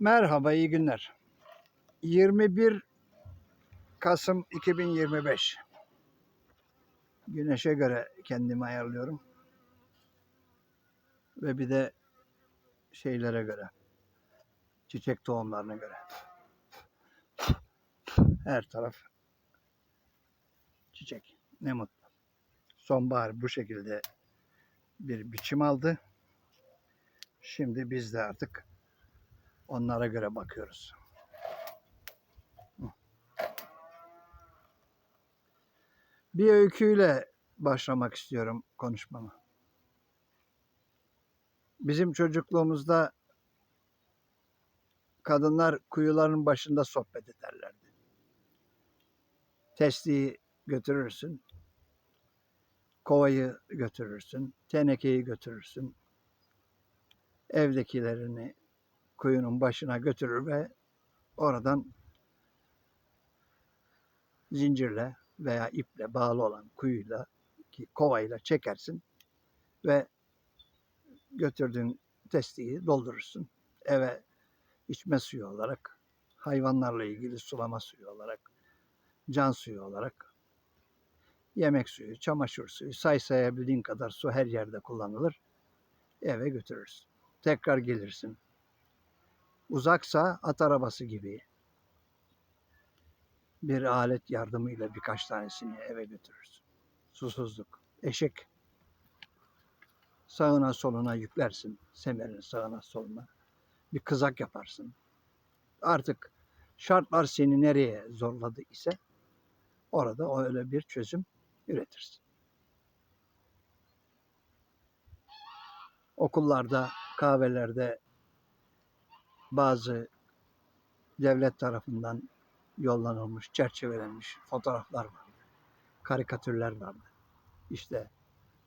Merhaba, iyi günler. 21 Kasım 2025. Güneşe göre kendimi ayarlıyorum. Ve bir de şeylere göre. Çiçek tohumlarına göre. Her taraf çiçek. Ne mutlu. Sonbahar bu şekilde bir biçim aldı. Şimdi biz de artık Onlara göre bakıyoruz. Bir öyküyle başlamak istiyorum konuşmama. Bizim çocukluğumuzda kadınlar kuyuların başında sohbet ederlerdi. Testiyi götürürsün, kovayı götürürsün, tenekeyi götürürsün, evdekilerini kuyunun başına götürür ve oradan zincirle veya iple bağlı olan kuyuyla ki kovayla çekersin ve götürdüğün testiyi doldurursun. Eve içme suyu olarak, hayvanlarla ilgili sulama suyu olarak, can suyu olarak, yemek suyu, çamaşır suyu, say sayabildiğin kadar su her yerde kullanılır. Eve götürürsün. Tekrar gelirsin Uzaksa at arabası gibi bir alet yardımıyla birkaç tanesini eve götürürsün. Susuzluk, eşek sağına soluna yüklersin. Semerin sağına soluna. Bir kızak yaparsın. Artık şartlar seni nereye zorladı ise orada öyle bir çözüm üretirsin. Okullarda, kahvelerde bazı devlet tarafından yollanılmış, çerçevelenmiş fotoğraflar vardı. Karikatürler vardı. İşte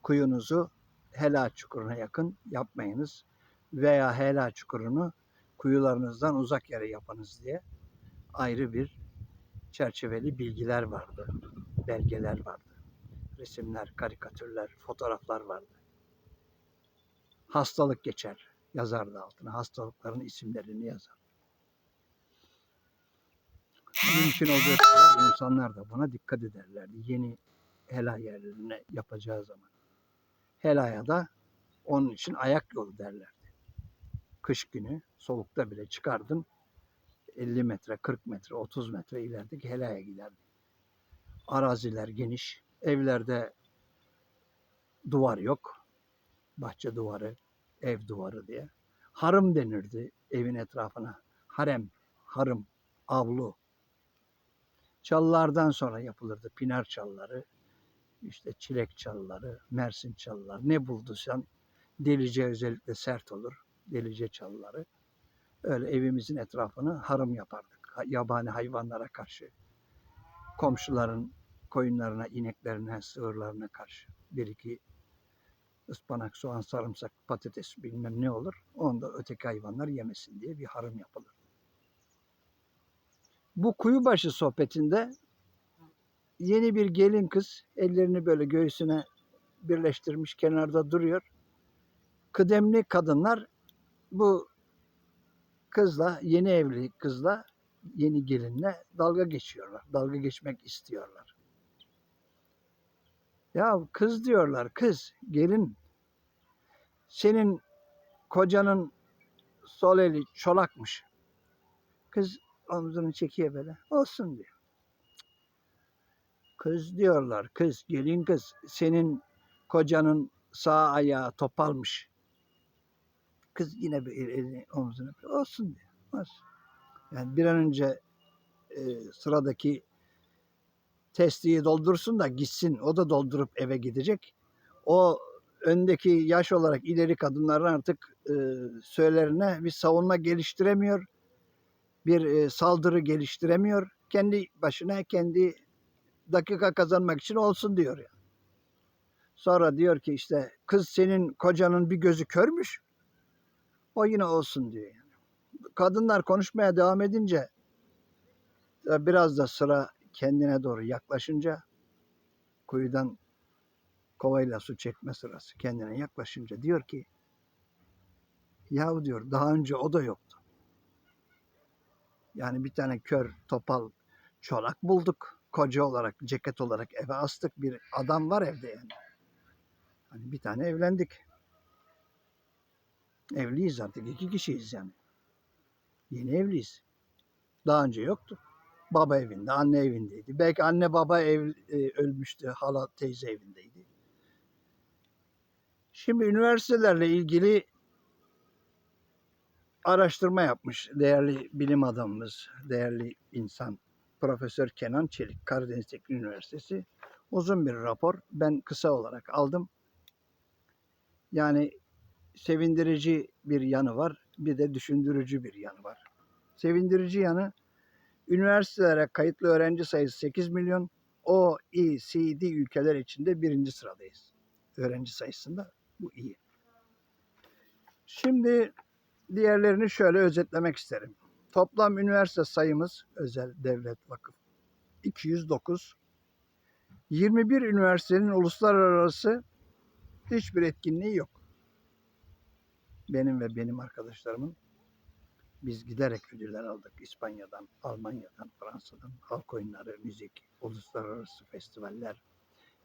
kuyunuzu helal çukuruna yakın yapmayınız veya helal çukurunu kuyularınızdan uzak yere yapınız diye ayrı bir çerçeveli bilgiler vardı. Belgeler vardı. Resimler, karikatürler, fotoğraflar vardı. Hastalık geçer yazardı altına. Hastalıkların isimlerini yazar. Mümkün olduğu kadar insanlar da buna dikkat ederlerdi. Yeni helal yerlerine yapacağı zaman. Helaya da onun için ayak yolu derlerdi. Kış günü soğukta bile çıkardın 50 metre, 40 metre, 30 metre ilerideki helaya giderdi. Araziler geniş, evlerde duvar yok. Bahçe duvarı, ev duvarı diye. Harım denirdi evin etrafına. Harem, harım, avlu. Çalılardan sonra yapılırdı pinar çalıları, işte çilek çalıları, mersin çalıları. Ne bulduysan delice özellikle sert olur. Delice çalıları. Öyle evimizin etrafını harım yapardık. Yabani hayvanlara karşı. Komşuların koyunlarına, ineklerine, sığırlarına karşı. Bir iki ıspanak, soğan, sarımsak, patates bilmem ne olur. Onu da öteki hayvanlar yemesin diye bir harım yapılır. Bu kuyubaşı sohbetinde yeni bir gelin kız ellerini böyle göğsüne birleştirmiş kenarda duruyor. Kıdemli kadınlar bu kızla, yeni evli kızla, yeni gelinle dalga geçiyorlar. Dalga geçmek istiyorlar. Ya kız diyorlar, kız, gelin. Senin kocanın sol eli çolakmış. Kız omzunu çekiyor böyle. Olsun diyor. Kız diyorlar, kız, gelin kız. Senin kocanın sağ ayağı topalmış. Kız yine bir elini omzuna olsun diyor. Olsun. Yani bir an önce e, sıradaki testiyi doldursun da gitsin. O da doldurup eve gidecek. O öndeki yaş olarak ileri kadınların artık e, söylerine bir savunma geliştiremiyor. Bir e, saldırı geliştiremiyor. Kendi başına kendi dakika kazanmak için olsun diyor ya. Sonra diyor ki işte kız senin kocanın bir gözü körmüş. O yine olsun diyor. Yani. Kadınlar konuşmaya devam edince biraz da sıra kendine doğru yaklaşınca kuyudan kovayla su çekme sırası kendine yaklaşınca diyor ki yahu diyor daha önce o da yoktu. Yani bir tane kör, topal, çolak bulduk. Koca olarak, ceket olarak eve astık. Bir adam var evde yani. Hani bir tane evlendik. Evliyiz artık. iki kişiyiz yani. Yeni evliyiz. Daha önce yoktu. Baba evinde, anne evindeydi. Belki anne baba ev, e, ölmüştü. Hala teyze evindeydi. Şimdi üniversitelerle ilgili araştırma yapmış değerli bilim adamımız, değerli insan Profesör Kenan Çelik Karadeniz Teknik Üniversitesi uzun bir rapor. Ben kısa olarak aldım. Yani sevindirici bir yanı var, bir de düşündürücü bir yanı var. Sevindirici yanı üniversitelere kayıtlı öğrenci sayısı 8 milyon. OECD ülkeler içinde birinci sıradayız. Öğrenci sayısında bu iyi. Şimdi diğerlerini şöyle özetlemek isterim. Toplam üniversite sayımız özel devlet vakıf 209. 21 üniversitenin uluslararası hiçbir etkinliği yok. Benim ve benim arkadaşlarımın biz giderek ödüller aldık. İspanya'dan, Almanya'dan, Fransa'dan, halk oyunları, müzik, uluslararası festivaller,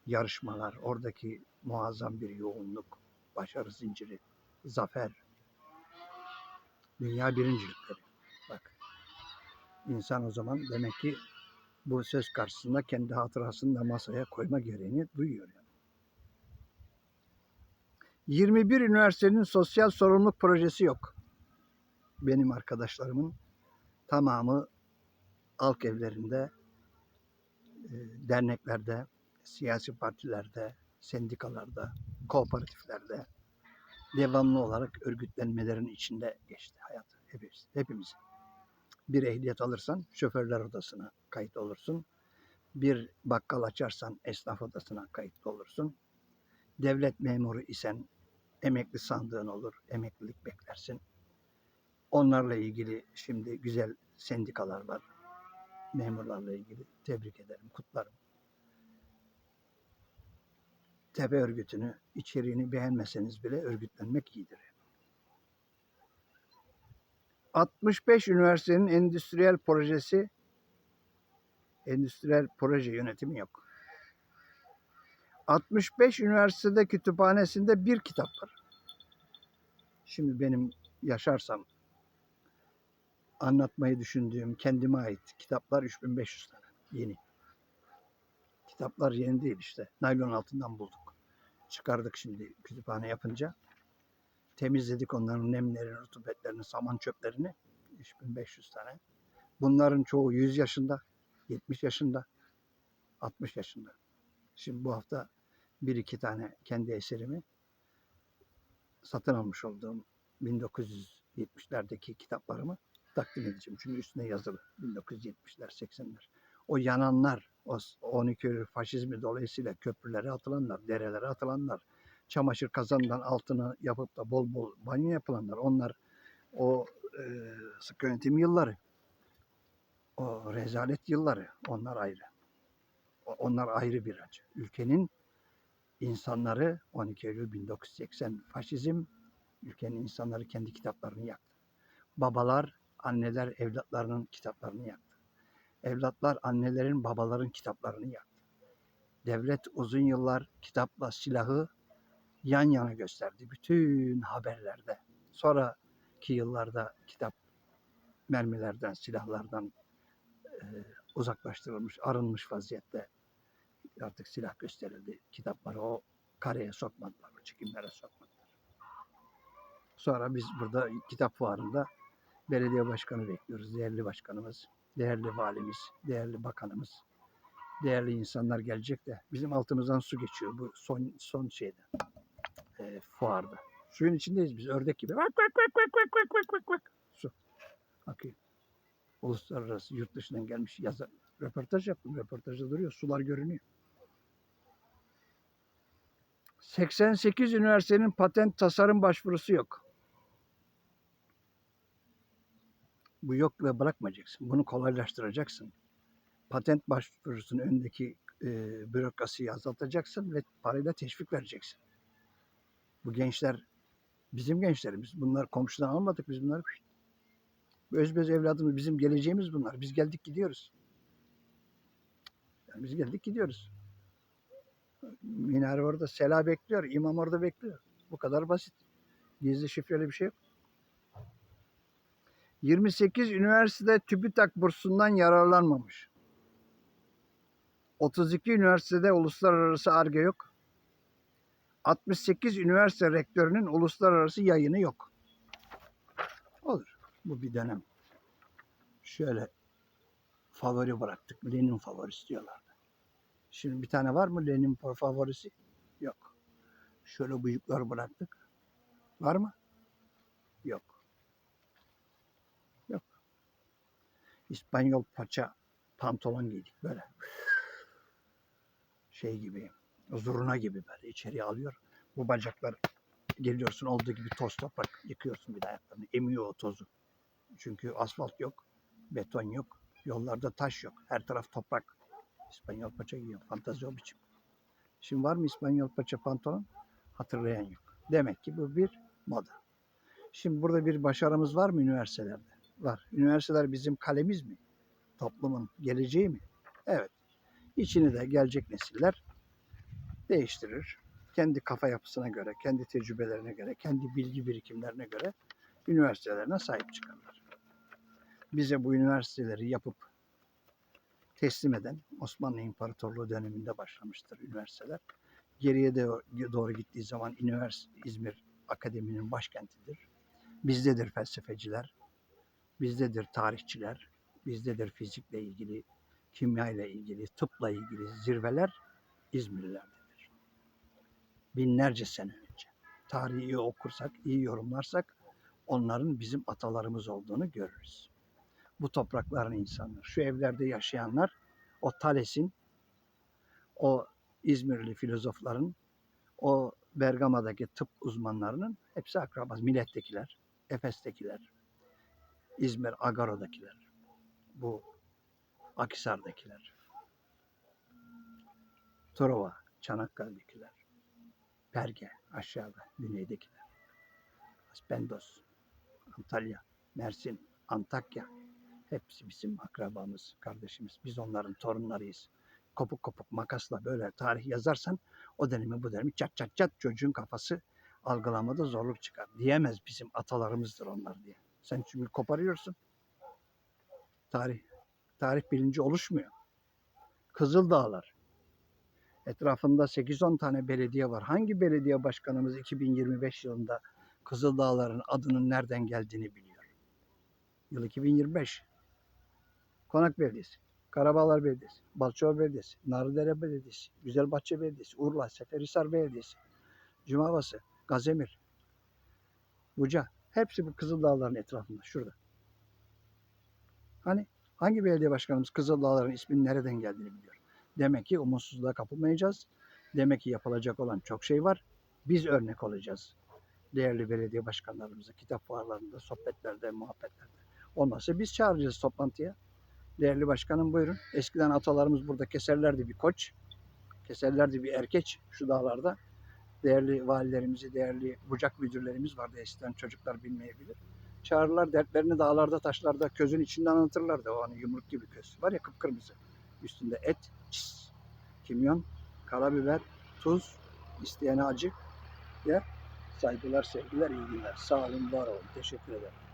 yarışmalar, oradaki muazzam bir yoğunluk, başarı zinciri, zafer, dünya birincilikleri. Bak, insan o zaman demek ki bu söz karşısında kendi hatırasını da masaya koyma gereğini duyuyor. Yani. 21 üniversitenin sosyal sorumluluk projesi yok. Benim arkadaşlarımın tamamı halk evlerinde, e, derneklerde, siyasi partilerde, sendikalarda, kooperatiflerde devamlı olarak örgütlenmelerin içinde geçti hayat hepimiz. hepimiz. Bir ehliyet alırsan şoförler odasına kayıt olursun. Bir bakkal açarsan esnaf odasına kayıt olursun. Devlet memuru isen emekli sandığın olur, emeklilik beklersin. Onlarla ilgili şimdi güzel sendikalar var. Memurlarla ilgili tebrik ederim, kutlarım. Tepe örgütünü, içeriğini beğenmeseniz bile örgütlenmek iyidir. 65 üniversitenin endüstriyel projesi, endüstriyel proje yönetimi yok. 65 üniversitede kütüphanesinde bir kitap var. Şimdi benim yaşarsam anlatmayı düşündüğüm kendime ait kitaplar 3500 tane yeni. Kitaplar yeni değil işte. Naylon altından bulduk. Çıkardık şimdi kütüphane yapınca. Temizledik onların nemlerini, rutubetlerini, saman çöplerini. 3500 tane. Bunların çoğu 100 yaşında, 70 yaşında, 60 yaşında. Şimdi bu hafta bir iki tane kendi eserimi satın almış olduğum 1970'lerdeki kitaplarımı takdim edeceğim. Çünkü üstüne yazılı 1970'ler, 80'ler. O yananlar, o 12 Eylül faşizmi dolayısıyla köprülere atılanlar, derelere atılanlar, çamaşır kazanından altına yapıp da bol bol banyo yapılanlar, onlar o e, sık yönetim yılları, o rezalet yılları, onlar ayrı. Onlar ayrı bir acı. Ülkenin insanları 12 Eylül 1980 faşizm ülkenin insanları kendi kitaplarını yaktı. Babalar, anneler evlatlarının kitaplarını yaktı. Evlatlar annelerin, babaların kitaplarını yaktı. Devlet uzun yıllar kitapla silahı yan yana gösterdi bütün haberlerde. Sonraki yıllarda kitap mermilerden, silahlardan e, uzaklaştırılmış, arınmış vaziyette artık silah gösterildi. Kitapları o kareye sokmadılar, o çekimlere sokmadılar. Sonra biz burada kitap fuarında belediye başkanı bekliyoruz. Değerli başkanımız, değerli valimiz, değerli bakanımız, değerli insanlar gelecek de bizim altımızdan su geçiyor bu son son şeyde e, fuarda. Suyun içindeyiz biz ördek gibi. Vak vak vak vak vak vak vak vak. Su akıyor. Uluslararası yurt dışından gelmiş yazar. Röportaj yaptım. Röportajda duruyor. Sular görünüyor. 88 üniversitenin patent tasarım başvurusu yok. Bu yok ve bırakmayacaksın. Bunu kolaylaştıracaksın. Patent başvurusunun önündeki e, bürokrasiyi azaltacaksın ve parayla teşvik vereceksin. Bu gençler bizim gençlerimiz. Bunlar komşudan almadık biz bunları. Özbez evladımız bizim geleceğimiz bunlar. Biz geldik gidiyoruz. Yani biz geldik gidiyoruz. Minare orada, Sela bekliyor, imam orada bekliyor. Bu kadar basit. Gizli şifreli bir şey yok. 28 üniversitede TÜBİTAK bursundan yararlanmamış. 32 üniversitede uluslararası arge yok. 68 üniversite rektörünün uluslararası yayını yok. Olur. Bu bir dönem. Şöyle favori bıraktık. Lenin favorisi diyorlardı. Şimdi bir tane var mı Lenin favorisi? Yok. Şöyle bıyıklar bıraktık. Var mı? Yok. İspanyol paça pantolon giydik böyle. Şey gibi, zurna gibi böyle içeriye alıyor. Bu bacaklar geliyorsun olduğu gibi toz toprak yıkıyorsun bir de ayaklarını. Emiyor o tozu. Çünkü asfalt yok, beton yok, yollarda taş yok. Her taraf toprak. İspanyol paça giyiyor. Fantazi o biçim. Şimdi var mı İspanyol paça pantolon? Hatırlayan yok. Demek ki bu bir moda. Şimdi burada bir başarımız var mı üniversitelerde? Var. Üniversiteler bizim kalemiz mi? Toplumun geleceği mi? Evet. İçini de gelecek nesiller değiştirir. Kendi kafa yapısına göre, kendi tecrübelerine göre, kendi bilgi birikimlerine göre üniversitelerine sahip çıkarlar. Bize bu üniversiteleri yapıp teslim eden Osmanlı İmparatorluğu döneminde başlamıştır üniversiteler. Geriye de doğru gittiği zaman üniversite İzmir Akademi'nin başkentidir. Bizdedir felsefeciler, bizdedir tarihçiler, bizdedir fizikle ilgili, kimya ile ilgili, tıpla ilgili zirveler İzmirlilerdedir. Binlerce sene önce. Tarihi iyi okursak, iyi yorumlarsak onların bizim atalarımız olduğunu görürüz. Bu toprakların insanları, şu evlerde yaşayanlar o Thales'in, o İzmirli filozofların, o Bergama'daki tıp uzmanlarının hepsi akrabası. Millettekiler, Efes'tekiler, İzmir Agaro'dakiler, bu Akhisar'dakiler, Truva, Çanakkale'dekiler, Perge aşağıda, güneydekiler, Aspendos, Antalya, Mersin, Antakya hepsi bizim akrabamız, kardeşimiz. Biz onların torunlarıyız. Kopuk kopuk makasla böyle tarih yazarsan o dönemi bu dönemi çat çat çat çocuğun kafası algılamada zorluk çıkar. Diyemez bizim atalarımızdır onlar diye. Sen çünkü koparıyorsun. Tarih tarih bilinci oluşmuyor. Kızıldağlar. Etrafında 8-10 tane belediye var. Hangi belediye başkanımız 2025 yılında Kızıldağların adının nereden geldiğini biliyor? Yıl 2025. Konak Belediyesi, Karabağlar Belediyesi, Balçova Belediyesi, Narıdere Belediyesi, Güzelbahçe Belediyesi, Urla, Seferihisar Belediyesi, Cumabası, Gazemir, Buca. Hepsi bu Kızıldağların etrafında. Şurada. Hani hangi belediye başkanımız Kızıldağların isminin nereden geldiğini biliyor. Demek ki umutsuzluğa kapılmayacağız. Demek ki yapılacak olan çok şey var. Biz örnek olacağız. Değerli belediye başkanlarımıza, kitap fuarlarında, sohbetlerde, muhabbetlerde. Olmazsa biz çağıracağız toplantıya. Değerli başkanım buyurun. Eskiden atalarımız burada keserlerdi bir koç. Keserlerdi bir erkeç şu dağlarda. Değerli valilerimizi, değerli bucak müdürlerimiz vardı eskiden çocuklar bilmeyebilir. Çağırırlar dertlerini dağlarda, taşlarda, közün içinde anlatırlardı. O hani yumruk gibi köz. Var ya kıpkırmızı. Üstünde et, çis, kimyon, karabiber, tuz, isteyene acı. Ya saygılar, sevgiler, iyi. Sağ olun, var olun. Teşekkür ederim.